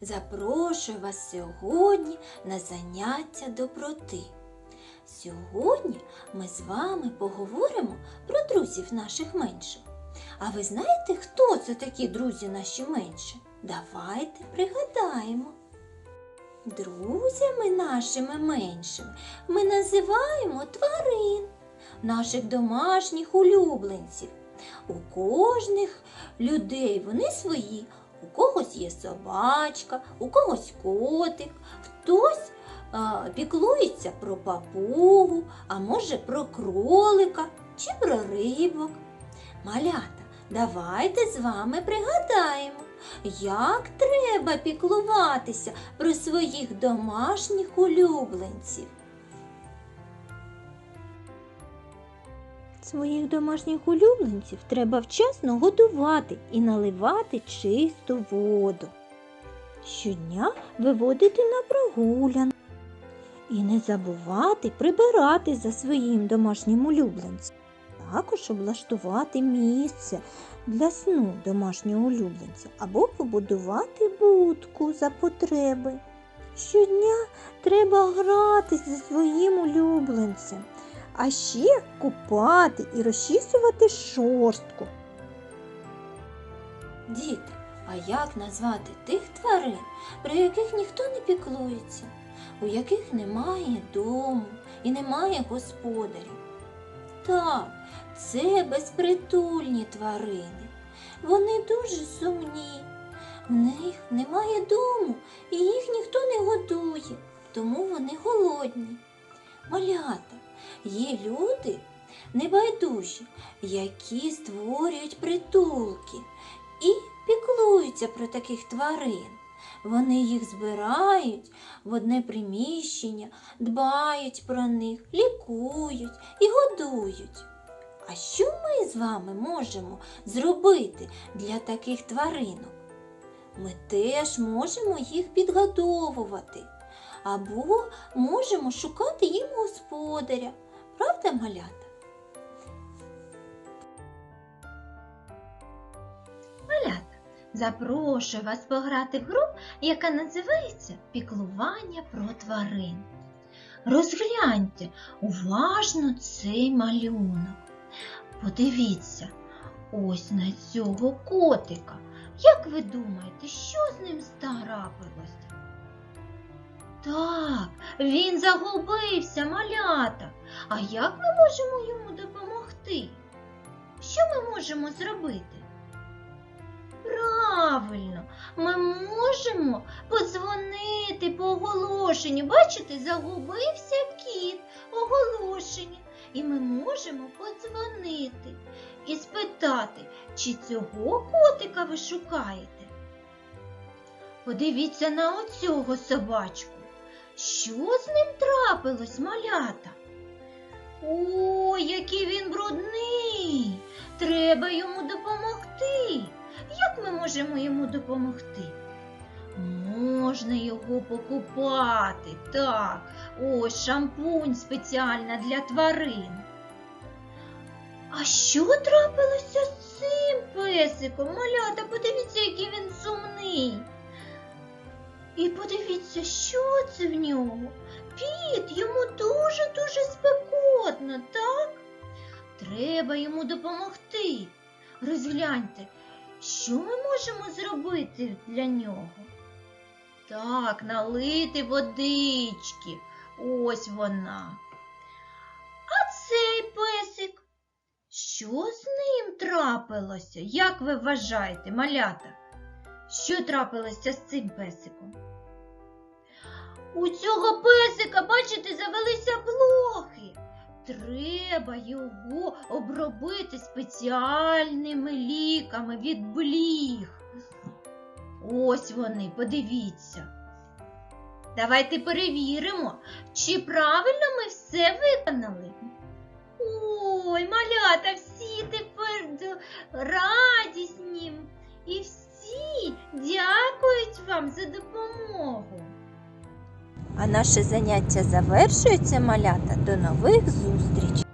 Запрошую вас сьогодні на заняття доброти. Сьогодні ми з вами поговоримо про друзів наших менших. А ви знаєте, хто це такі друзі наші менші? Давайте пригадаємо. Друзями нашими меншими ми називаємо тварин, наших домашніх улюбленців. У кожних людей вони свої. У когось є собачка, у когось котик, хтось а, піклується про папугу, а може про кролика чи про рибок. Малята, давайте з вами пригадаємо, як треба піклуватися про своїх домашніх улюбленців. Своїх домашніх улюбленців треба вчасно годувати і наливати чисту воду. Щодня виводити на прогулянку і не забувати прибирати за своїм домашнім улюбленцем. Також облаштувати місце для сну домашнього улюбленця або побудувати будку за потреби. Щодня треба гратись зі своїм улюбленцем а ще купати і розчісувати шорстку. Діти, а як назвати тих тварин, про яких ніхто не піклується, у яких немає дому і немає господарів? Так, це безпритульні тварини. Вони дуже сумні. В них немає дому і їх ніхто не годує, тому вони голодні. Малята, є люди небайдужі, які створюють притулки і піклуються про таких тварин. Вони їх збирають в одне приміщення, дбають про них, лікують і годують. А що ми з вами можемо зробити для таких тваринок? Ми теж можемо їх підгодовувати або можемо шукати їм господаря. Правда, малята? Малята, запрошую вас пограти в гру, яка називається Піклування про тварин. Розгляньте уважно цей малюнок. Подивіться, ось на цього котика. Як ви думаєте, що з ним старапилося? Так, він загубився, малята. А як ми можемо йому допомогти? Що ми можемо зробити? Правильно, ми можемо подзвонити по оголошенню. Бачите, загубився кіт оголошення. І ми можемо подзвонити і спитати, чи цього котика ви шукаєте. Подивіться на оцього собачку. Що з ним трапилось, малята? Ой, який він брудний. Треба йому допомогти. Як ми можемо йому допомогти? Можна його покупати. Так, ось шампунь спеціальна для тварин. А що трапилося з цим песиком? Малята, подивіться, який він сумний. І подивіться, що це в нього. Піт, йому дуже-дуже спекотно, так? Треба йому допомогти. Розгляньте, що ми можемо зробити для нього? Так, налити водички. Ось вона. А цей песик. Що з ним трапилося? Як ви вважаєте, малята? Що трапилося з цим песиком? У цього песика, бачите, завелися блохи. Треба його обробити спеціальними ліками від бліг. Ось вони, подивіться. Давайте перевіримо, чи правильно ми все виконали. Ой, малята, всі тепер радісні і всі дякують вам за допомогу. А наше заняття завершується, малята. До нових зустрічей!